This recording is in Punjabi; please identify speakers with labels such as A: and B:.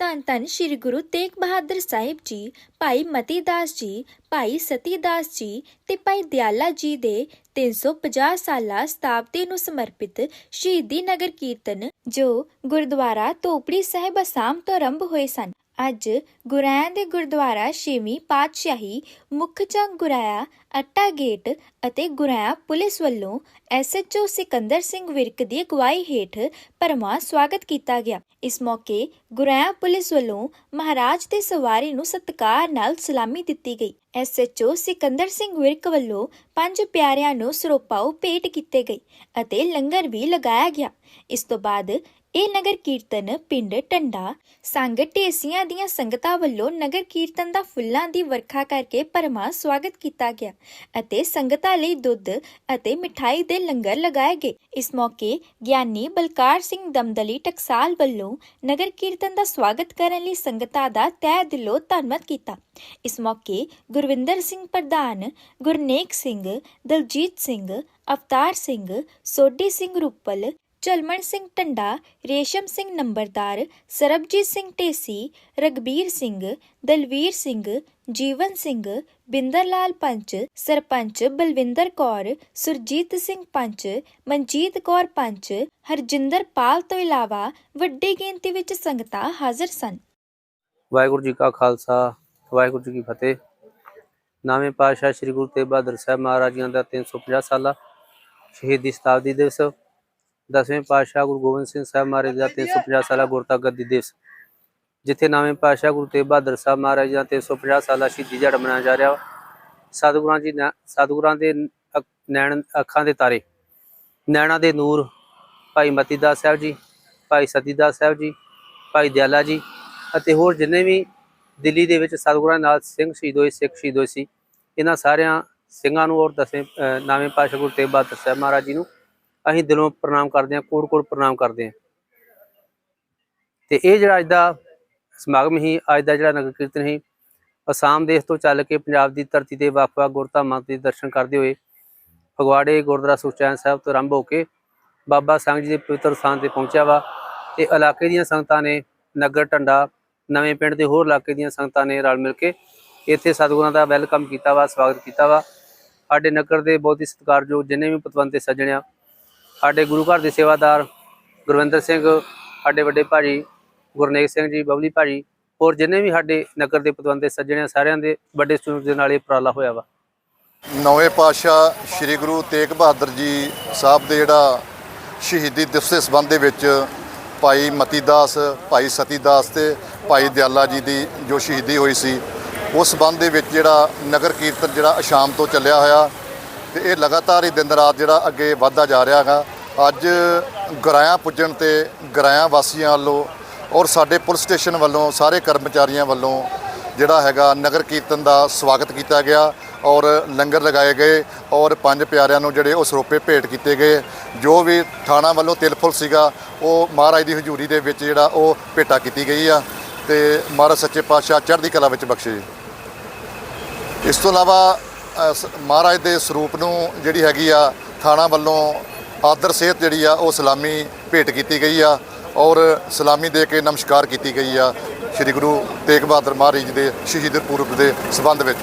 A: ਧੰਨ ਧੰਨ ਸ੍ਰੀ ਗੁਰੂ ਤੇਗ ਬਹਾਦਰ ਸਾਹਿਬ ਜੀ, ਭਾਈ ਮਤੀ ਦਾਸ ਜੀ, ਭਾਈ ਸਤੀ ਦਾਸ ਜੀ ਤੇ ਭਾਈ ਦਿਆਲਾ ਜੀ ਦੇ 350 ਸਾਲਾ ਸਤਾਬਦੀ ਨੂੰ ਸਮਰਪਿਤ ਸ਼ਹੀਦੀ ਨਗਰ ਕੀਰਤਨ ਜੋ ਗੁਰਦੁਆਰਾ ਤੋਪੜੀ ਸਾਹਿਬ ਅਸਾਮ ਤੋਂ ਆਰੰਭ ਹੋਏ ਸਨ। ਅੱਜ ਗੁਰਾਇਆਂ ਦੇ ਗੁਰਦੁਆਰਾ ਛੇਵੀਂ ਪਾਤਸ਼ਾਹੀ ਮੁੱਖ ਚੌਂਕ ਗੁਰਾਇਆ ਅੱਟਾ ਗੇਟ ਅਤੇ ਗੁਰਾਇਆ ਪੁਲਿਸ ਵੱਲੋਂ ਐਸਐਚਓ ਸਿਕੰਦਰ ਸਿੰਘ ਵਿਰਕ ਦੀ ਅਗਵਾਈ ਹੇਠ ਭਰਵਾਂ ਸਵਾਗਤ ਕੀਤਾ ਗਿਆ। ਇਸ ਮੌਕੇ ਗੁਰਾਇਆ ਪੁਲਿਸ ਵੱਲੋਂ ਮਹਾਰਾਜ ਦੇ ਸਵਾਰੀ ਨੂੰ ਸਤਿਕਾਰ ਨਾਲ ਸਲਾਮੀ ਦਿੱਤੀ ਗਈ। ਐਸਐਚਓ ਸਿਕੰਦਰ ਸਿੰਘ ਵਿਰਕ ਵੱਲੋਂ ਪੰਜ ਪਿਆਰਿਆਂ ਨੂੰ ਸਰੋਪਾਓ ਭੇਟ ਕੀਤੇ ਗਏ ਅਤੇ ਲੰਗਰ ਵੀ ਲਗਾਇਆ ਗਿਆ। ਇਸ ਤੋਂ ਬਾਅਦ ਇਹ ਨਗਰ ਕੀਰਤਨ ਪਿੰਡ ਟੰਡਾ ਸੰਗ ਢੇਸੀਆਂ ਦੀਆਂ ਸੰਗਤਾਂ ਵੱਲੋਂ ਨਗਰ ਕੀਰਤਨ ਦਾ ਫੁੱਲਾਂ ਦੀ ਵਰਖਾ ਕਰਕੇ ਭਰਮਾ ਸਵਾਗਤ ਕੀਤਾ ਗਿਆ ਅਤੇ ਸੰਗਤਾਂ ਲਈ ਦੁੱਧ ਅਤੇ ਮਿਠਾਈ ਦੇ ਲੰਗਰ ਲਗਾਏ ਗਏ। ਇਸ ਮੌਕੇ ਗਿਆਨੀ ਬਲਕਾਰ ਸਿੰਘ ਦਮਦਲੀ ਟਕਸਾਲ ਵੱਲੋਂ ਨਗਰ ਕੀਰਤਨ ਦਾ ਸਵਾਗਤ ਕਰਨ ਲਈ ਸੰਗਤਾਂ ਦਾ ਤਹਿ ਦਿਲੋਂ ਧੰਨਵਾਦ ਕੀਤਾ। ਇਸ ਮੌਕੇ ਗੁਰਵਿੰਦਰ ਸਿੰਘ ਪ੍ਰਧਾਨ, ਗੁਰਨੇਕ ਸਿੰਘ, ਦਲਜੀਤ ਸਿੰਘ, ਅਵਤਾਰ ਸਿੰਘ, ਸੋਢੀ ਸਿੰਘ ਰੂਪਲ ਚਲਮਣ ਸਿੰਘ ਟੰਡਾ ਰੇਸ਼ਮ ਸਿੰਘ ਨੰਬਰਦਾਰ, ਸਰਬਜੀਤ ਸਿੰਘ ਢੇਸੀ ਰਗਬੀਰ ਸਿੰਘ, ਦਲਵੀਰ ਸਿੰਘ, ਜੀਵਨ ਸਿੰਘ ਬਿੰਦਰ ਲਾਲ ਪੰਚ, ਸਰਪੰਚ ਬਲਵਿੰਦਰ ਕੌਰ, ਸੁਰਜੀਤ ਸਿੰਘ ਪੰਚ, ਮਨਜੀਤ ਕੌਰ ਪੰਚ, ਹਰਜਿੰਦਰ ਪਾਲ ਤੋਂ ਇਲਾਵਾ ਵੱਡੀ ਗਿਣਤੀ ਵਿੱਚ ਸੰਗਤਾਂ ਹਾਜ਼ਰ ਸਨ।
B: ਵਾਹਿਗੁਰੂ ਜੀ ਕਾ ਖਾਲਸਾ, ਵਾਹਿਗੁਰੂ ਜੀ ਕੀ ਫਤਿਹ। ਨਾਵੇਂ ਪਾਤਸ਼ਾਹ ਸ੍ਰੀ ਗੁਰੂ ਤੇਗ ਬਹਾਦਰ ਸਾਹਿਬ ਮਹਾਰਾਜ ਜੀ ਦਾ 350 ਸਾਲਾ ਸ਼ਹੀਦੀ ਸ਼ਤਾਬਦੀ ਦਿਵਸ ਦਸਵੇਂ ਪਾਤਸ਼ਾਹ ਗੁਰੂ ਗੋਬਿੰਦ ਸਿੰਘ ਸਾਹਿਬ ਮਹਾਰਾਜ ਦਾ 350 ਸਾਲਾ ਗੁਰਤਾ ਗੱਦੀ ਦਿਵਸ, ਜਿੱਥੇ ਨਵੇਂ ਪਾਤਸ਼ਾਹ ਗੁਰੂ ਤੇਗ ਬਹਾਦਰ ਸਾਹਿਬ ਮਹਾਰਾਜ ਜੀ ਦਾ 350 ਸਾਲਾ ਸ਼ਹੀਦੀ ਦਿਹਾੜਾ ਮਨਾਇਆ ਜਾ ਰਿਹਾ ਵਾ। ਸਤਿਗੁਰਾਂ ਜੀ ਨਾ- ਸਤਿਗੁਰਾਂ ਦੇ ਅੱਖ- ਨੈਣ, ਅੱਖਾਂ ਦੇ ਤਾਰੇ, ਨੈਣਾ ਦੇ ਨੂਰ, ਭਾਈ ਮਤੀ ਦਾਸ ਸਾਹਿਬ ਜੀ, ਭਾਈ ਸਤੀ ਦਾਸ ਸਾਹਿਬ ਜੀ, ਭਾਈ ਦਿਆਲਾ ਜੀ ਅਤੇ ਹੋਰ ਜਿੰਨੇ ਵੀ ਦਿੱਲੀ ਦੇ ਵਿੱਚ ਸਤਿਗੁਰਾਂ ਨਾਲ ਸਿੰਘ ਸ਼ਹੀਦ ਹੋਏ, ਸਿੱਖ ਸ਼ਹੀਦ ਹੋਏ ਸੀ, ਇਹਨਾਂ ਸਾਰਿਆਂ ਸਿੰਘਾਂ ਨੂੰ ਔਰ ਦਸਵੇਂ ਅਹ ਨਵੇਂ ਪਾਤਸ਼ਾਹ ਗੁਰੂ ਤੇਗ ਬਹਾਦਰ ਸਾਹਿਬ ਮਹਾਰਾਜ ਜੀ ਨੂੰ ਅਸੀਂ ਦਿਲੋਂ ਪ੍ਰਣਾਮ ਕਰਦੇ ਹਾਂ, ਕੋੜ ਕੋੜ ਪ੍ਰਣਾਮ ਕਰਦੇ ਹਾਂ। ਤੇ ਇਹ ਜਿਹੜਾ ਅੱਜ ਦਾ ਸਮਾਗਮ ਹੀ ਅੱਜ ਦਾ ਜਿਹੜਾ ਨਗਰ ਕੀਰਤਨ ਸੀ, ਅਸਾਮ ਦੇਸ਼ ਤੋਂ ਚੱਲ ਕੇ ਪੰਜਾਬ ਦੀ ਧਰਤੀ ਤੇ ਵੱਖ-ਵੱਖ ਗੁਰਧਾਮਾਂ ਦੇ ਦਰਸ਼ਨ ਕਰਦੇ ਹੋਏ ਫਗਵਾੜੇ, ਗੁਰਦੁਆਰਾ ਸੁਖਚੈਨ ਸਾਹਿਬ ਤੋਂ ਆਰੰਭ ਹੋ ਕੇ ਬਾਬਾ ਸੰਗ ਜੀ ਦੇ ਪਵਿੱਤਰ ਸਥਾਨ ਤੇ ਪਹੁੰਚਿਆ ਵਾ ਤੇ ਇਲਾਕੇ ਦੀਆਂ ਸੰਗਤਾਂ ਨੇ ਨਗਰ ਟੰਡਾ ਨਵੇਂ ਪਿੰਡ ਦੇ ਹੋਰ ਇਲਾਕੇ ਦੀਆਂ ਸੰਗਤਾਂ ਨੇ ਰਲ ਮਿਲ ਕੇ ਇੱਥੇ ਸਤਿਗੁਰਾਂ ਦਾ ਵੈਲਕਮ ਕੀਤਾ ਵਾ, ਸਵਾਗਤ ਕੀਤਾ ਵਾ। ਸਾਡੇ ਨਗਰ ਦੇ ਬਹੁਤ ਹੀ ਸਤਿਕਾਰਯੋਗ ਜਿੰਨੇ ਵੀ ਪਤਵੰਤੇ ਸੱਜਣਿਆ ਸਾਡੇ ਗੁਰੂ ਘਰ ਦੇ ਸੇਵਾਦਾਰ ਗੁਰਵਿੰਦਰ ਸਿੰਘ, ਸਾਡੇ ਵੱਡੇ ਭਾਜੀ ਗੁਰਨੇਕ ਸਿੰਘ ਜੀ, ਬਬਲੀ ਭਾਜੀ, ਹੋਰ ਜਿੰਨੇ ਵੀ ਸਾਡੇ ਨਗਰ ਦੇ ਪਤਵੰਤੇ ਸੱਜਣਿਆ ਸਾਰਿਆਂ ਦੇ ਵੱਡੇ ਸਹਿਯੋਗ ਦੇ ਨਾਲ ਇਹ ਉਪਰਾਲਾ ਹੋਇਆ ਵਾ।
C: ਨਵੇਂ ਪਾਤਸ਼ਾਹ ਸ੍ਰੀ ਗੁਰੂ ਤੇਗ ਬਹਾਦਰ ਜੀ ਸਾਹਿਬ ਦੇ ਜਿਹੜਾ ਸ਼ਹੀਦੀ ਦਿਵਸ ਦੇ ਸੰਬੰਧ ਦੇ ਵਿੱਚ ਭਾਈ ਮਤੀ ਦਾਸ ਭਾਈ ਸਤੀ ਦਾਸ ਤੇ ਭਾਈ ਦਿਆਲਾ ਜੀ ਦੀ ਜੋ ਸ਼ਹੀਦੀ ਹੋਈ ਸੀ, ਉਸ ਸੰਬੰਧ ਦੇ ਵਿੱਚ ਜਿਹੜਾ ਨਗਰ ਕੀਰਤਨ ਜਿਹੜਾ ਅਸ਼ਾਮ ਤੋਂ ਚੱਲਿਆ ਹੋਇਆ ਤੇ ਇਹ ਲਗਾਤਾਰ ਹੀ ਦਿਨ ਰਾਤ ਜਿਹੜਾ ਅੱਗੇ ਵਧਦਾ ਜਾ ਰਿਹਾ ਹੈਗਾ। ਅੱਜ ਗਰਾਇਆ ਪੁੱਜਣ ਤੇ ਗਰਾਇਆ ਵਾਸੀਆਂ ਵੱਲੋਂ ਔਰ ਸਾਡੇ ਪੁਲਿਸ ਸਟੇਸ਼ਨ ਵੱਲੋਂ, ਸਾਰੇ ਕਰਮਚਾਰੀਆਂ ਵੱਲੋਂ ਜਿਹੜਾ ਹੈਗਾ ਨਗਰ ਕੀਰਤਨ ਦਾ ਸਵਾਗਤ ਕੀਤਾ ਗਿਆ ਔਰ ਲੰਗਰ ਲਗਾਏ ਗਏ ਔਰ ਪੰਜ ਪਿਆਰਿਆਂ ਨੂੰ ਜਿਹੜੇ ਉਹ ਸਰੋਪੇ ਭੇਟ ਕੀਤੇ ਗਏ। ਜੋ ਵੀ ਥਾਣਾ ਵੱਲੋਂ ਤਿਲਫੁਲ ਸੀਗਾ, ਉਹ ਮਹਾਰਾਜ ਦੀ ਹਜ਼ੂਰੀ ਦੇ ਵਿੱਚ ਜਿਹੜਾ ਉਹ ਭੇਟਾ ਕੀਤੀ ਗਈ ਆ। ਤੇ ਮਹਾਰਾਜ ਸੱਚੇ ਪਾਤਸ਼ਾਹ ਚੜ੍ਹਦੀ ਕਲਾ ਵਿੱਚ ਬਖਸ਼ੇ। ਇਸ ਤੋਂ ਇਲਾਵਾ ਸ- ਮਹਾਰਾਜ ਦੇ ਸਰੂਪ ਨੂੰ ਜਿਹੜੀ ਹੈਗੀ ਆ, ਥਾਣਾ ਵੱਲੋਂ ਆਦਰ ਸਿਹਤ ਜਿਹੜੀ ਆ, ਉਹ ਸਲਾਮੀ ਭੇਟ ਕੀਤੀ ਗਈ ਆ ਔਰ ਸਲਾਮੀ ਦੇ ਕੇ ਨਮਸਕਾਰ ਕੀਤੀ ਗਈ ਆ ਸ੍ਰੀ ਗੁਰੂ ਤੇਗ ਬਹਾਦਰ ਮਹਾਰਾਜ ਜੀ ਦੇ ਸ਼ਹੀਦ ਪੁਰਬ ਦੇ ਸੰਬੰਧ ਵਿੱਚ।